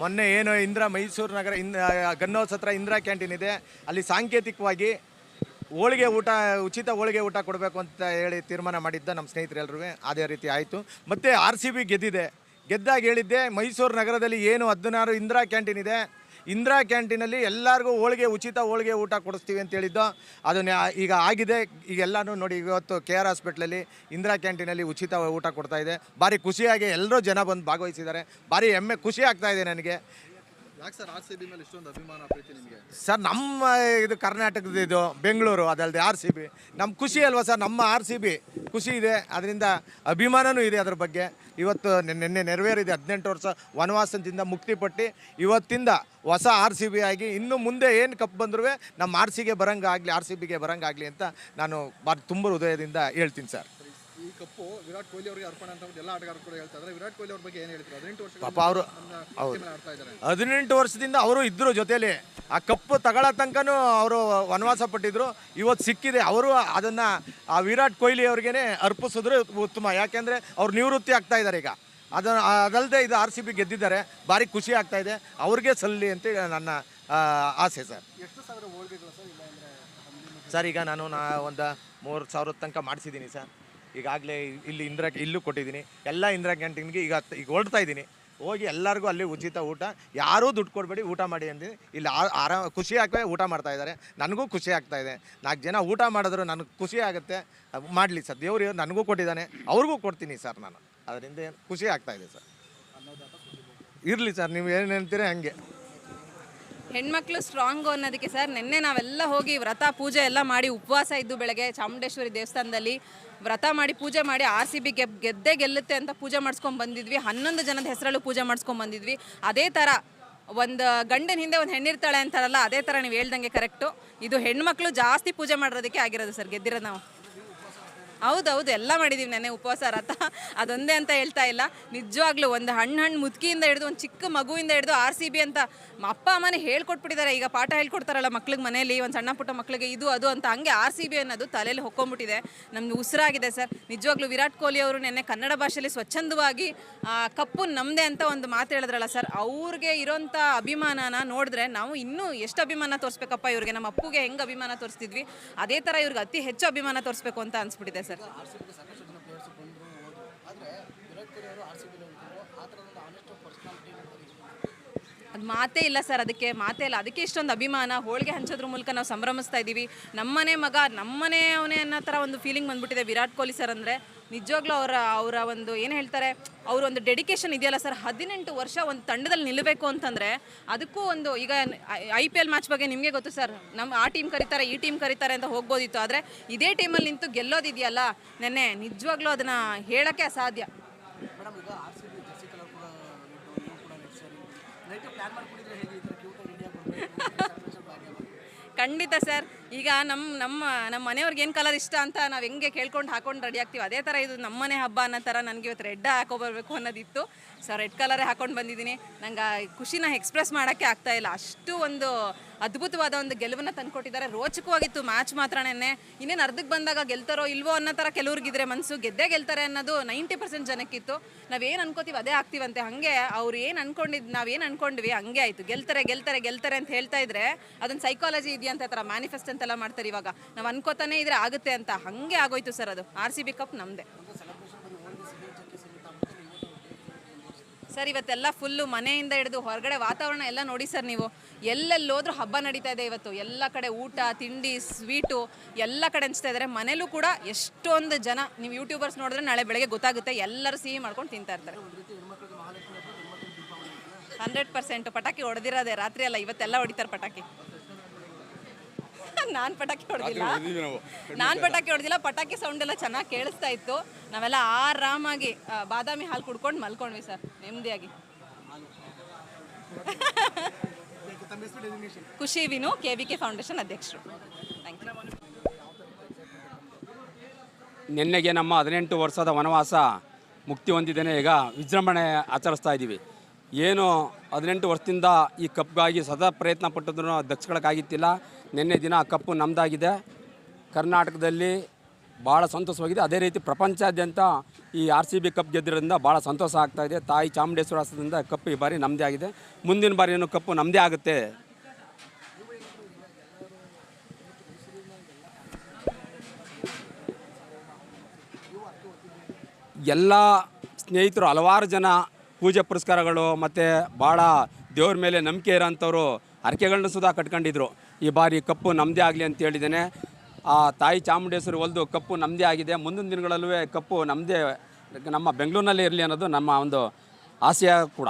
ಮೊನ್ನೆ ಏನು ಇಂದ್ರ ಮೈಸೂರು ನಗರ ಇಂದ ಗನ್ನೋಸ್ ಹತ್ರ ಇಂದಿರಾ ಕ್ಯಾಂಟೀನ್ ಇದೆ. ಅಲ್ಲಿ ಸಾಂಕೇತಿಕವಾಗಿ ಹೋಳಿಗೆ ಊಟ, ಉಚಿತ ಹೋಳಿಗೆ ಊಟ ಕೊಡಬೇಕು ಅಂತ ಹೇಳಿ ತೀರ್ಮಾನ ಮಾಡಿದ್ದ ನಮ್ಮ ಸ್ನೇಹಿತರೆಲ್ಲರೂ ಅದೇ ರೀತಿ ಆಯಿತು. ಮತ್ತು ಆರ್ ಸಿ ಗೆದ್ದಿದೆ. ಗೆದ್ದಾಗ ಹೇಳಿದ್ದೆ, ಮೈಸೂರು ನಗರದಲ್ಲಿ ಏನು ಹದಿನಾರು ಇಂದಿರಾ ಕ್ಯಾಂಟೀನ್ ಇದೆ ಇಂದಿರಾ ಕ್ಯಾಂಟೀನಲ್ಲಿ ಎಲ್ಲರಿಗೂ ಹೋಳಿಗೆ, ಉಚಿತ ಹೋಳಿಗೆ ಊಟ ಕೊಡಿಸ್ತೀವಿ ಅಂತ ಹೇಳಿದ್ದು. ಅದನ್ನ ಈಗ ಆಗಿದೆ. ಈಗ ಎಲ್ಲನೂ ನೋಡಿ, ಇವತ್ತು ಕೆ ಆರ್ ಹಾಸ್ಪಿಟ್ಲಲ್ಲಿ ಇಂದಿರಾ ಕ್ಯಾಂಟೀನಲ್ಲಿ ಉಚಿತ ಊಟ ಕೊಡ್ತಾ ಇದೆ. ಭಾರಿ ಖುಷಿಯಾಗಿ ಎಲ್ಲರೂ ಜನ ಬಂದು ಭಾಗವಹಿಸಿದ್ದಾರೆ. ಭಾರಿ ಹೆಮ್ಮೆ, ಖುಷಿ ಆಗ್ತಾ ಇದೆ ನನಗೆ. ಸರ್ ನಮ್ಮ ಇದು ಕರ್ನಾಟಕದ ಇದು ಬೆಂಗಳೂರು ಅದಲ್ಲದೆ ಆರ್ ಸಿ ಬಿ ನಮ್ಮ ಖುಷಿ ಅಲ್ವಾ ಸರ್, ನಮ್ಮ ಆರ್ ಸಿ ಬಿ ಖುಷಿ ಇದೆ, ಅದರಿಂದ ಅಭಿಮಾನನೂ ಇದೆ ಅದ್ರ ಬಗ್ಗೆ. ಇವತ್ತು ನಿನ್ನೆ ನೆರವೇರಿದೆ ಹದಿನೆಂಟು ವರ್ಷ ವನವಾಸದಿಂದ ಮುಕ್ತಿಪಟ್ಟು ಇವತ್ತಿಂದ ಹೊಸ ಆರ್ ಸಿ ಬಿ ಆಗಿ ಇನ್ನು ಮುಂದೆ ಏನು ಕಪ್ ಬಂದರೂ ನಮ್ಮ ಆರ್ ಸಿಗೆ ಬರಂಗಾಗಲಿ ಆರ್ ಸಿ ಬಿಗೆ ಬರಂಗಾಗಲಿ ಅಂತ ನಾನು ಭಾರಿ ತುಂಬ ಹೃದಯದಿಂದ ಹೇಳ್ತೀನಿ ಸರ್. ಕಪ್ಪು ವಿರಾಟ್ ಕೊಹ್ಲಿ ಅವರಿಗೆ ಅರ್ಪಣ ಅಂತ ಎಲ್ಲ ಆಟಗಾರರು ಕೂಡ ಹೇಳ್ತಾ ಇದ್ದಾರೆ ವಿರಾಟ್ ಕೊಹ್ಲಿ ಅವ್ರ ಬಗ್ಗೆ ಏನು ಹೇಳ್ತಾರೆ? ಹದಿನೆಂಟು ವರ್ಷ ಪಾಪ ಅವರು ಮೇಲೆ ಆಡ್ತಾ ಇದ್ದಾರೆ. ಹದಿನೆಂಟು ವರ್ಷದಿಂದ ಅವರು ಇದ್ರು ಜೊತೆಯಲ್ಲಿ. ಆ ಕಪ್ಪು ತಗೊಳ್ಳೋ ತನಕನೂ ಅವರು ವನವಾಸ ಪಟ್ಟಿದ್ರು. ಇವತ್ತು ಸಿಕ್ಕಿದೆ. ಅವರು ಅದನ್ನ ಆ ವಿರಾಟ್ ಕೊಹ್ಲಿ ಅವ್ರಿಗೇನೆ ಅರ್ಪಿಸಿದ್ರು ಉತ್ತಮ. ಯಾಕೆಂದ್ರೆ ಅವ್ರು ನಿವೃತ್ತಿ ಆಗ್ತಾ ಇದ್ದಾರೆ ಈಗ. ಅದನ್ನ ಅದಲ್ಲದೆ ಇದು ಆರ್ ಸಿ ಬಿ ಗೆದ್ದಿದ್ದಾರೆ. ಭಾರಿ ಖುಷಿ ಆಗ್ತಾ ಇದೆ. ಅವ್ರಿಗೆ ಸಲ್ಲಿ ಅಂತ ನನ್ನ ಆಸೆ ಸರ್. ಸರ್ ಈಗ ನಾನು ನಾ ಒಂದು ಮೂರು ಸಾವಿರದ ತನಕ ಮಾಡಿಸಿದ್ದೀನಿ ಸರ್. ಈಗಾಗಲೇ ಇಲ್ಲಿ ಇಂದಿರಾ ಇಲ್ಲೂ ಕೊಟ್ಟಿದ್ದೀನಿ. ಎಲ್ಲ ಇಂದಿರಾ ಕ್ಯಾಂಟೀನ್ಗೆ ಈಗ ಈಗ ಹೊರಡ್ತಾ ಇದ್ದೀನಿ. ಹೋಗಿ ಎಲ್ಲರಿಗೂ ಅಲ್ಲಿ ಉಚಿತ ಊಟ. ಯಾರೂ ದುಡ್ಡು ಕೊಡಬೇಡಿ, ಊಟ ಮಾಡಿ ಅಂತೀನಿ. ಇಲ್ಲಿ ಆರಾಮ ಖುಷಿ ಹಾಕಿ ಊಟ ಮಾಡ್ತಾ ಇದ್ದಾರೆ. ನನಗೂ ಖುಷಿ ಆಗ್ತಾ ಇದೆ. ನಾಲ್ಕು ಜನ ಊಟ ಮಾಡಿದ್ರು ನನಗೆ ಖುಷಿ ಆಗುತ್ತೆ. ಮಾಡಲಿ ಸರ್. ದೇವರು ನನಗೂ ಕೊಟ್ಟಿದ್ದಾನೆ. ಅವ್ರಿಗೂ ಕೊಡ್ತೀನಿ ಸರ್ ನಾನು. ಅದರಿಂದ ಖುಷಿ ಆಗ್ತಾ ಇದೆ ಸರ್. ಇರಲಿ ಸರ್, ನೀವು ಏನು ಹೇಳ್ತೀರಿ ಹಂಗೆ. ಹೆಣ್ಮಕ್ಳು ಸ್ಟ್ರಾಂಗು ಅನ್ನೋದಕ್ಕೆ ಸರ್ ನಿನ್ನೆ ನಾವೆಲ್ಲ ಹೋಗಿ ವ್ರತ ಪೂಜೆ ಎಲ್ಲ ಮಾಡಿ ಉಪವಾಸ ಇದ್ದು ಬೆಳಗ್ಗೆ ಚಾಮುಂಡೇಶ್ವರಿ ದೇವಸ್ಥಾನದಲ್ಲಿ ವ್ರತ ಮಾಡಿ ಪೂಜೆ ಮಾಡಿ ಆರ್ ಸಿ ಬಿ ಗೆ ಗೆದ್ದೇ ಗೆಲ್ಲುತ್ತೆ ಅಂತ ಪೂಜೆ ಮಾಡಿಸ್ಕೊಂಡ್ ಬಂದಿದ್ವಿ. ಹನ್ನೊಂದು ಜನದ ಹೆಸರಲ್ಲೂ ಪೂಜೆ ಮಾಡಿಸ್ಕೊಂಡ್ ಬಂದಿದ್ವಿ. ಅದೇ ಥರ ಒಂದು ಗಂಡನ ಹಿಂದೆ ಒಂದು ಹೆಣ್ಣಿರ್ತಾಳೆ ಅಂತಾರಲ್ಲ, ಅದೇ ಥರ ನೀವು ಹೇಳ್ದಂಗೆ ಕರೆಕ್ಟು ಇದು ಹೆಣ್ಮಕ್ಳು ಜಾಸ್ತಿ ಪೂಜೆ ಮಾಡಿರೋದಕ್ಕೆ ಆಗಿರೋದು ಸರ್ ಗೆದ್ದಿರೋದು ನಾವು. ಹೌದೌದು, ಎಲ್ಲ ಮಾಡಿದ್ದೀವಿ ನೆನೆ ಉಪವಾಸ ರಥ. ಅದೊಂದೇ ಅಂತ ಹೇಳ್ತಾ ಇಲ್ಲ. ನಿಜವಾಗ್ಲೂ ಒಂದು ಹಣ್ಣು ಹಣ್ಣು ಮುದುಕಿಯಿಂದ ಹಿಡಿದು, ಒಂದು ಚಿಕ್ಕ ಮಗುವಿಂದ ಹಿಡಿದು ಆರ್ ಸಿ ಬಿ ಅಂತ ಅಪ್ಪ, ಅಮ್ಮನೇ ಹೇಳ್ಕೊಟ್ಬಿಟ್ಟಿದ್ದಾರೆ. ಈಗ ಪಾಠ ಹೇಳ್ಕೊಡ್ತಾರಲ್ಲ ಮಕ್ಳಿಗೆ ಮನೇಲಿ ಒಂದು ಸಣ್ಣ ಪುಟ್ಟ ಮಕ್ಕಳಿಗೆ ಇದು, ಅದು ಅಂತ ಹಂಗೆ ಆರ್ ಸಿ ಬಿ ಅನ್ನೋದು ತಲೆಯಲ್ಲಿ ಹೊಕ್ಕೊಂಬಿಟ್ಟಿದೆ. ನಮ್ದು ಉಸಿರಾಗಿದೆ ಸರ್. ನಿಜವಾಗ್ಲೂ ವಿರಾಟ್ ಕೊಹ್ಲಿ ಅವರು ನೆನ್ನೆ ಕನ್ನಡ ಭಾಷೆಯಲ್ಲಿ ಸ್ವಚ್ಛಂದವಾಗಿ ಕಪ್ಪು ನಮ್ಮದೇ ಅಂತ ಒಂದು ಮಾತು ಹೇಳಿದ್ರಲ್ಲ ಸರ್, ಅವ್ರಿಗೆ ಇರೋಂಥ ಅಭಿಮಾನನ ನೋಡಿದ್ರೆ ನಾವು ಇನ್ನೂ ಎಷ್ಟು ಅಭಿಮಾನ ತೋರಿಸ್ಬೇಕಪ್ಪ ಇವ್ರಿಗೆ? ನಮ್ಮ ಅಪ್ಪುಗೆ ಹೆಂಗೆ ಅಭಿಮಾನ ತೋರಿಸ್ತಿದ್ವಿ? ಅದೇ ಥರ ಇವ್ರಿಗೆ ಅತಿ ಹೆಚ್ಚು ಅಭಿಮಾನ ತೋರಿಸ್ಬೇಕು ಅಂತ ಅನ್ಸ್ಬಿಟ್ಟಿದೆ ಸರ್. ಅದು ಮಾತೇ ಇಲ್ಲ ಸರ್ ಅದಕ್ಕೆ ಮಾತೇ ಇಲ್ಲ. ಅದಕ್ಕೆ ಇಷ್ಟೊಂದು ಅಭಿಮಾನ. ಹೋಳಿಗೆ ಹಂಚೋದ್ರ ಮೂಲಕ ನಾವು ಸಂಭ್ರಮಿಸ್ತಾ ಇದ್ದೀವಿ ನಮ್ಮನೆ ಮಗ ನಮ್ಮನೆ ಅವನೇ ಅನ್ನೋ ಥರ ಒಂದು ಫೀಲಿಂಗ್ ಬಂದ್ಬಿಟ್ಟಿದೆ ವಿರಾಟ್ ಕೊಹ್ಲಿ ಸರ್ ಅಂದರೆ. ನಿಜವಾಗ್ಲೂ ಅವರ ಅವರ ಒಂದು ಏನು ಹೇಳ್ತಾರೆ ಅವ್ರ ಒಂದು ಡೆಡಿಕೇಶನ್ ಇದೆಯಲ್ಲ ಸರ್ ಹದಿನೆಂಟು ವರ್ಷ ಒಂದು ತಂಡದಲ್ಲಿ ನಿಲ್ಲಬೇಕು ಅಂತಂದರೆ ಅದಕ್ಕೂ ಒಂದು ಈಗ ಐ ಪಿ ಎಲ್ ಮ್ಯಾಚ್ ಬಗ್ಗೆ ನಿಮಗೆ ಗೊತ್ತು ಸರ್ ನಮ್ಮ ಆ ಟೀಮ್ ಕರೀತಾರೆ ಈ ಟೀಮ್ ಕರೀತಾರೆ ಅಂತ ಹೋಗ್ಬೋದಿತ್ತು. ಆದರೆ ಇದೇ ಟೀಮಲ್ಲಿ ನಿಂತು ಗೆಲ್ಲೋದಿದೆಯಲ್ಲ? ನೆನ್ನೆ ನಿಜವಾಗ್ಲೂ ಅದನ್ನು ಹೇಳೋಕ್ಕೆ ಅಸಾಧ್ಯ. ಖಂಡಿತ ಸರ್ ಈಗ ನಮ್ಮ ನಮ್ಮ ನಮ್ಮ ಮನೆಯವ್ರಿಗೆ ಏನು ಕಲರ್ ಇಷ್ಟ ಅಂತ ನಾವು ಹೆಂಗೆ ಕೇಳ್ಕೊಂಡು ಹಾಕೊಂಡು ರೆಡಿ ಆಗ್ತೀವಿ? ಅದೇ ಥರ ಇದು ನಮ್ಮನೆ ಹಬ್ಬ ಅನ್ನೋ ಥರ ನನಗೆ ಇವತ್ತು ರೆಡ್ ಹಾಕೊಬರ್ಬೇಕು ಅನ್ನೋದಿತ್ತು. ಸೊ ರೆಡ್ ಕಲರೇ ಹಾಕೊಂಡು ಬಂದಿದ್ದೀನಿ. ನಂಗೆ ಖುಷಿನ ಎಕ್ಸ್ಪ್ರೆಸ್ ಮಾಡೋಕ್ಕೆ ಆಗ್ತಾ ಇಲ್ಲ. ಅಷ್ಟು ಒಂದು ಅದ್ಭುತವಾದ ಒಂದು ಗೆಲುವನ್ನು ತಂದ್ಕೊಟ್ಟಿದ್ದಾರೆ ರೋಚಕವಾಗಿತ್ತು ಮ್ಯಾಚ್ ಮಾತ್ರನೇ ಇನ್ನೇನು ಅರ್ಧಕ್ಕೆ ಬಂದಾಗ ಗೆಲ್ತಾರೋ ಇಲ್ವೋ ಅನ್ನೋ ಥರ ಕೆಲವ್ರಿಗಿದ್ರೆ ಮನಸ್ಸು ಗೆದ್ದೇ ಗೆಲ್ತಾರೆ ಅನ್ನೋದು ನೈಂಟಿ ಪರ್ಸೆಂಟ್ ಜನಕ್ಕಿತ್ತು. ನಾವೇನು ಅನ್ಕೋತೀವಿ ಅದೇ ಆಗ್ತೀವಂತೆ. ಹಾಗೆ ಅವ್ರು ಏನು ಅನ್ಕೊಂಡಿದ್ದು ನಾವೇನು ಅನ್ಕೊಂಡ್ವಿ ಹಂಗೆ ಆಯಿತು. ಗೆಲ್ತಾರೆ ಗೆಲ್ತಾರೆ ಗೆಲ್ತಾರೆ ಅಂತ ಹೇಳ್ತಾ ಇದ್ರೆ ಅದೊಂದು ಸೈಕಾಲಜಿ ಇದೆಯಾ ಅಂತ ಥರ ಮ್ಯಾನಿಫೆಸ್ಟ್ ಅಂತೆಲ್ಲ ಮಾಡ್ತಾರೆ ಇವಾಗ. ನಾವು ಅನ್ಕೋತಾನೆ ಇದ್ರೆ ಆಗುತ್ತೆ ಅಂತ. ಹಾಗೆ ಆಗೋಯ್ತು ಸರ್ ಅದು. ಆರ್ ಸಿ ಬಿ ಕಪ್ ನಮ್ಮದೇ ಸರ್, ಇವತ್ತೆಲ್ಲ ಫುಲ್ಲು ಮನೆಯಿಂದ ಹಿಡಿದು ಹೊರಗಡೆ ವಾತಾವರಣ ಎಲ್ಲ ನೋಡಿ ಸರ್ ನೀವು. ಎಲ್ಲೆಲ್ಲೋದ್ರೂ ಹಬ್ಬ ನಡೀತಾ ಇದೆ ಇವತ್ತು. ಎಲ್ಲ ಕಡೆ ಊಟ, ತಿಂಡಿ ಸ್ವೀಟು ಎಲ್ಲ ಕಡೆ ಹಂಚ್ತಾ ಇದ್ದಾರೆ ಮನೇಲೂ ಕೂಡ ಎಷ್ಟೊಂದು ಜನ, ನೀವು ಯೂಟ್ಯೂಬರ್ಸ್ ನೋಡಿದ್ರೆ ನಾಳೆ ಬೆಳಗ್ಗೆ ಗೊತ್ತಾಗುತ್ತೆ, ಎಲ್ಲರೂ ಸಿಹಿ ಮಾಡ್ಕೊಂಡು ತಿಂತಾ ಇರ್ತಾರೆ. ಹಂಡ್ರೆಡ್ ಪರ್ಸೆಂಟ್ ಪಟಾಕಿ ಹೊಡೆದಿರೋದೆ ರಾತ್ರಿ ಅಲ್ಲ, ಇವತ್ತೆಲ್ಲ ಹೊಡಿತಾರೆ ಪಟಾಕಿ. ನಾನು ಪಟಾಕಿ ಹೊಡೆದಿಲ್ಲ. ನಾನು ಪಟಾಕಿ ಹೊಡೆದಿಲ್ಲ. ಪಟಾಕಿ ಸೌಂಡ್ ಎಲ್ಲ ಚೆನ್ನಾಗಿ ಕೇಳಿಸ್ತಾ ಇತ್ತು. ನಾವೆಲ್ಲ ಆರಾಮಾಗಿ ಬಾದಾಮಿ ಹಾಲು ಕುಡ್ಕೊಂಡು ಮಲ್ಕೊಂಡ್ವಿ ಸರ್ ನೆಮ್ಮದಿಯಾಗಿ. ಖುಷಿ Vinu K V K foundation ಅಧ್ಯಕ್ಷರು. ಥ್ಯಾಂಕ್ ಯು ನಿನ್ನೆಗೆ ನಮ್ಮ ಹದಿನೆಂಟು ವರ್ಷದ ವನವಾಸ ಮುಕ್ತಿ ಹೊಂದಿದ್ದೇನೆ. ಈಗ ವಿಜೃಂಭಣೆ ಆಚರಿಸ್ತಾ ಇದ್ದೀವಿ. ಏನು ಹದಿನೆಂಟು ವರ್ಷದಿಂದ ಈ ಕಪ್ಗಾಗಿ ಸದಾ ಪ್ರಯತ್ನ ಪಟ್ಟಿದ್ರು ದಕ್ಷಿಣಕ್ಕಾಗಿತ್ತಿಲ್ಲ. ನಿನ್ನೆ ದಿನ ಆ ಕಪ್ಪು ನಮ್ಮದಾಗಿದೆ ಕರ್ನಾಟಕದಲ್ಲಿ ಭಾಳ ಸಂತೋಷವಾಗಿದೆ. ಅದೇ ರೀತಿ ಪ್ರಪಂಚಾದ್ಯಂತ ಈ ಆರ್ ಸಿ ಬಿ ಕಪ್ ಗೆದ್ದಿರೋದ್ರಿಂದ ಭಾಳ ಸಂತೋಷ ಆಗ್ತಾ ಇದೆ. ತಾಯಿ ಚಾಮುಂಡೇಶ್ವರ ಹಸ್ತದಿಂದ ಕಪ್ ಈ ಬಾರಿ ನಮ್ಮದೇ ಆಗಿದೆ. ಮುಂದಿನ ಬಾರಿ ಏನು ಕಪ್ಪು ನಮ್ಮದೇ ಆಗುತ್ತೆ. ಎಲ್ಲ ಸ್ನೇಹಿತರು ಹಲವಾರು ಜನ ಪೂಜೆ ಪುರಸ್ಕಾರಗಳು ಮತ್ತು ಭಾಳ ದೇವ್ರ ಮೇಲೆ ನಂಬಿಕೆ ಇರೋಂಥವ್ರು ಹರಕೆಗಳನ್ನ ಸುಧಾ ಕಟ್ಕೊಂಡಿದ್ರು. ಈ ಬಾರಿ ಕಪ್ಪು ನಮ್ಮದೇ ಆಗಲಿ ಅಂತ ಹೇಳಿದ್ದೇನೆ. ಆ ತಾಯಿ ಚಾಮುಂಡೇಶ್ವರಿ ಒಲ್ದು ಕಪ್ಪು ನಮ್ಮದೇ ಆಗಿದೆ. ಮುಂದಿನ ದಿನಗಳಲ್ಲೂ ಕಪ್ಪು ನಮ್ಮದೇ ನಮ್ಮ ಬೆಂಗಳೂರಿನಲ್ಲೇ ಇರಲಿ ಅನ್ನೋದು ನಮ್ಮ ಒಂದು ಆಸೆಯ ಕೂಡ.